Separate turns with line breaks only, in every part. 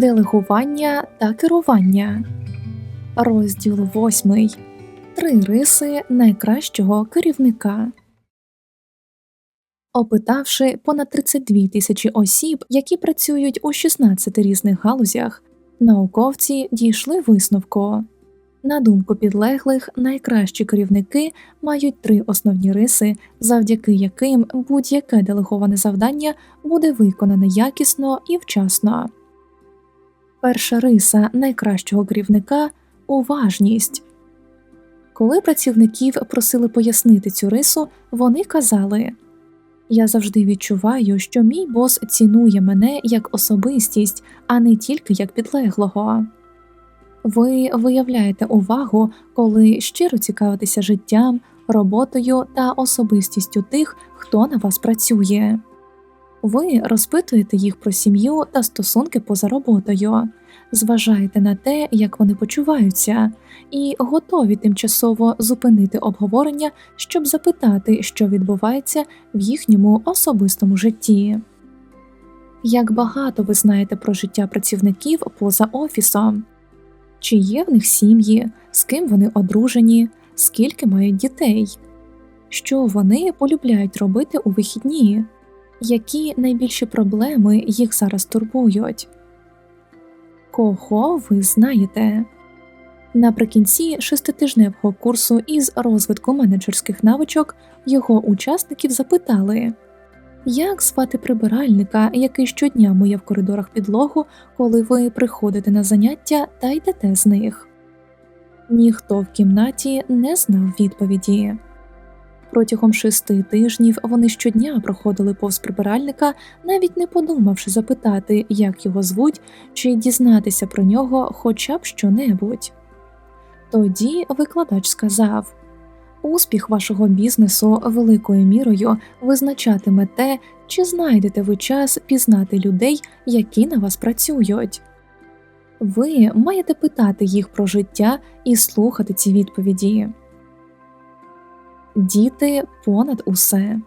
Делегування та керування. Розділ 8. Три риси найкращого керівника. Опитавши понад 32 тисячі осіб, які працюють у 16 різних галузях, науковці дійшли висновку. На думку підлеглих, найкращі керівники мають три основні риси, завдяки яким будь-яке делеговане завдання буде виконане якісно і вчасно. Перша риса найкращого керівника уважність. Коли працівників просили пояснити цю рису, вони казали Я завжди відчуваю, що мій бос цінує мене як особистість, а не тільки як підлеглого. Ви виявляєте увагу, коли щиро цікавитеся життям, роботою та особистістю тих, хто на вас працює. Ви розпитуєте їх про сім'ю та стосунки поза роботою, зважаєте на те, як вони почуваються, і готові тимчасово зупинити обговорення, щоб запитати, що відбувається в їхньому особистому житті. Як багато ви знаєте про життя працівників поза офісом, чи є в них сім'ї, з ким вони одружені, скільки мають дітей, що вони полюбляють робити у вихідні які найбільші проблеми їх зараз турбують? Кого ви знаєте? Наприкінці шеститижневого курсу із розвитку менеджерських навичок його учасників запитали, як звати прибиральника, який щодня миє в коридорах підлогу, коли ви приходите на заняття та йдете з них. Ніхто в кімнаті не знав відповіді. Протягом шести тижнів вони щодня проходили повз прибиральника, навіть не подумавши запитати, як його звуть, чи дізнатися про нього хоча б щонебудь. Тоді викладач сказав Успіх вашого бізнесу великою мірою визначатиме те, чи знайдете ви час пізнати людей, які на вас працюють. Ви маєте питати їх про життя і слухати ці відповіді. Діти понад усе.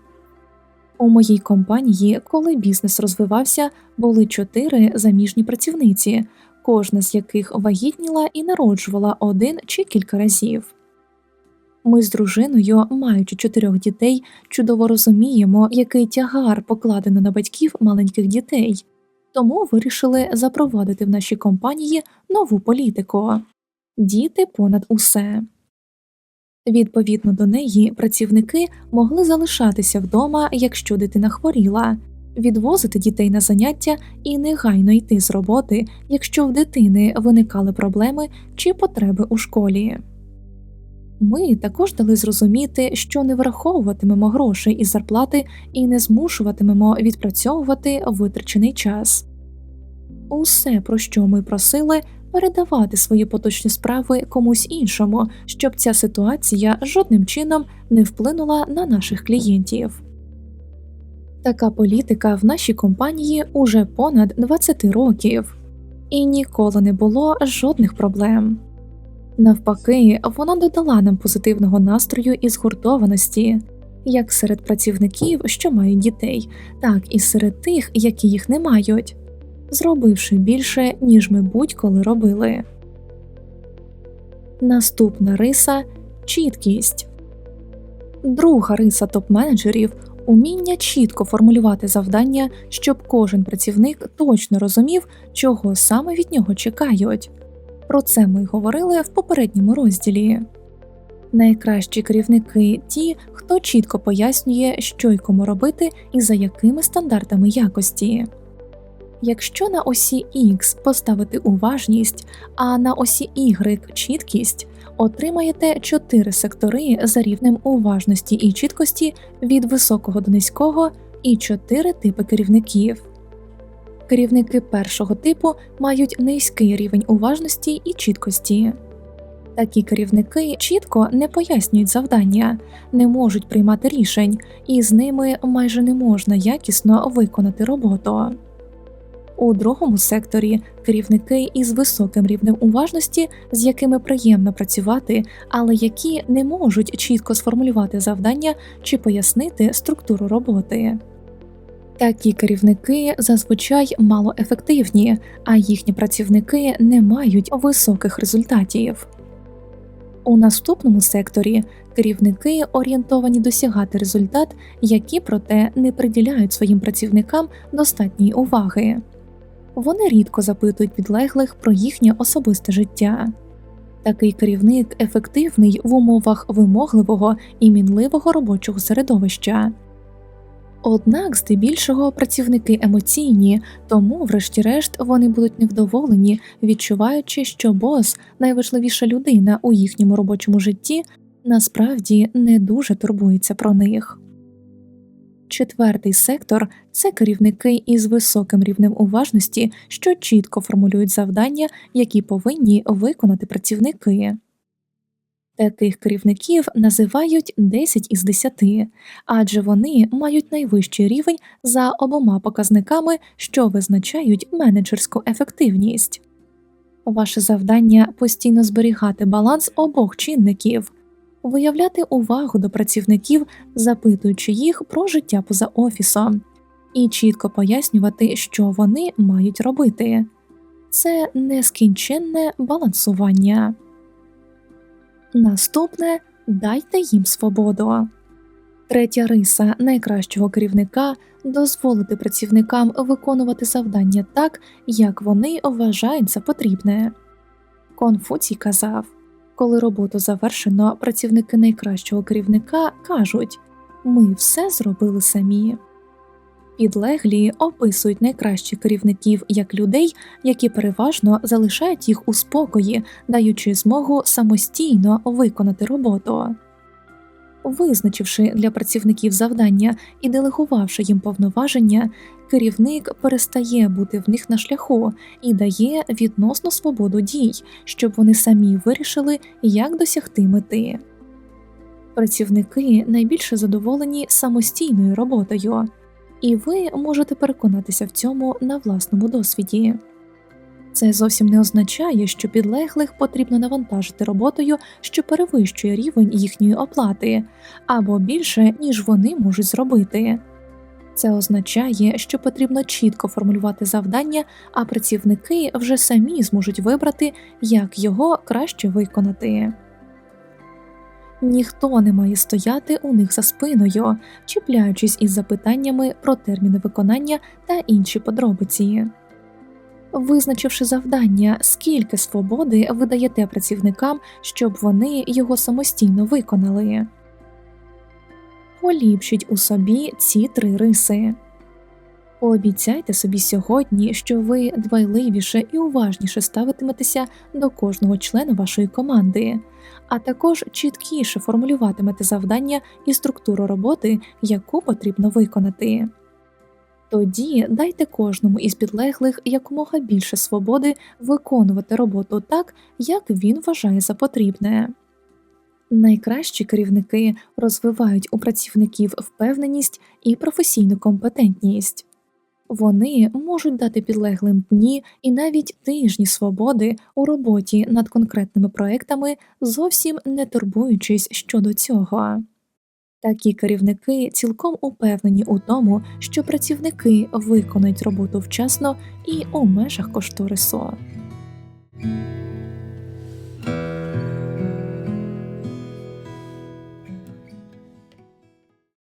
У моїй компанії, коли бізнес розвивався, були чотири заміжні працівниці, кожна з яких вагітніла і народжувала один чи кілька разів. Ми з дружиною, маючи чотирьох дітей, чудово розуміємо, який тягар покладено на батьків маленьких дітей, тому вирішили запровадити в нашій компанії нову політику діти понад усе. Відповідно до неї, працівники могли залишатися вдома, якщо дитина хворіла, відвозити дітей на заняття і негайно йти з роботи, якщо в дитини виникали проблеми чи потреби у школі. Ми також дали зрозуміти, що не враховуватимемо грошей із зарплати і не змушуватимемо відпрацьовувати витрачений час. Усе, про що ми просили, передавати свої поточні справи комусь іншому, щоб ця ситуація жодним чином не вплинула на наших клієнтів. Така політика в нашій компанії уже понад 20 років, і ніколи не було жодних проблем. Навпаки, вона додала нам позитивного настрою і згуртованості як серед працівників, що мають дітей, так і серед тих, які їх не мають зробивши більше, ніж ми будь-коли робили. Наступна риса чіткість. Друга риса топ-менеджерів уміння чітко формулювати завдання, щоб кожен працівник точно розумів, чого саме від нього чекають. Про це ми говорили в попередньому розділі. Найкращі керівники ті, хто чітко пояснює, що й кому робити і за якими стандартами якості. Якщо на осі X поставити уважність, а на осі Y чіткість, отримаєте чотири сектори за рівнем уважності і чіткості від високого до низького і чотири типи керівників. Керівники першого типу мають низький рівень уважності і чіткості. Такі керівники чітко не пояснюють завдання, не можуть приймати рішень, і з ними майже не можна якісно виконати роботу. У другому секторі керівники із високим рівнем уважності, з якими приємно працювати, але які не можуть чітко сформулювати завдання чи пояснити структуру роботи. Такі керівники зазвичай малоефективні, а їхні працівники не мають високих результатів. У наступному секторі керівники орієнтовані досягати результат, які проте не приділяють своїм працівникам достатньої уваги. Вони рідко запитують підлеглих про їхнє особисте життя. Такий керівник ефективний в умовах вимогливого і мінливого робочого середовища. Однак, здебільшого, працівники емоційні, тому, врешті-решт, вони будуть невдоволені, відчуваючи, що бос, найважливіша людина у їхньому робочому житті, насправді не дуже турбується про них. Четвертий сектор це керівники із високим рівнем уважності, що чітко формулюють завдання, які повинні виконати працівники. Таких керівників називають 10 із 10, адже вони мають найвищий рівень за обома показниками, що визначають менеджерську ефективність. Ваше завдання постійно зберігати баланс обох чинників, виявляти увагу до працівників, запитуючи їх про життя поза офісом, і чітко пояснювати, що вони мають робити. Це нескінченне балансування. Наступне дайте їм свободу. Третя риса найкращого керівника дозволити працівникам виконувати завдання так, як вони вважають за потрібне. Конфуцій казав коли роботу завершено, працівники найкращого керівника кажуть ми все зробили самі. Підлеглі описують найкращих керівників як людей, які переважно залишають їх у спокої, даючи змогу самостійно виконати роботу. Визначивши для працівників завдання і делегувавши їм повноваження, керівник перестає бути в них на шляху і дає відносну свободу дій, щоб вони самі вирішили, як досягти мети. Працівники найбільше задоволені самостійною роботою і ви можете переконатися в цьому на власному досвіді. Це зовсім не означає, що підлеглих потрібно навантажити роботою, що перевищує рівень їхньої оплати, або більше, ніж вони можуть зробити. Це означає, що потрібно чітко формулювати завдання, а працівники вже самі зможуть вибрати, як його краще виконати ніхто не має стояти у них за спиною, чіпляючись із запитаннями про терміни виконання та інші подробиці. Визначивши завдання, скільки свободи ви даєте працівникам, щоб вони його самостійно виконали, поліпшіть у собі ці три риси. Пообіцяйте собі сьогодні, що ви дбайливіше і уважніше ставитиметеся до кожного члена вашої команди, а також чіткіше формулюватимете завдання і структуру роботи, яку потрібно виконати. Тоді дайте кожному із підлеглих якомога більше свободи виконувати роботу так, як він вважає за потрібне. Найкращі керівники розвивають у працівників впевненість і професійну компетентність. Вони можуть дати підлеглим дні і навіть тижні свободи у роботі над конкретними проектами, зовсім не турбуючись щодо цього. Такі керівники цілком упевнені у тому, що працівники виконують роботу вчасно і у межах кошторису.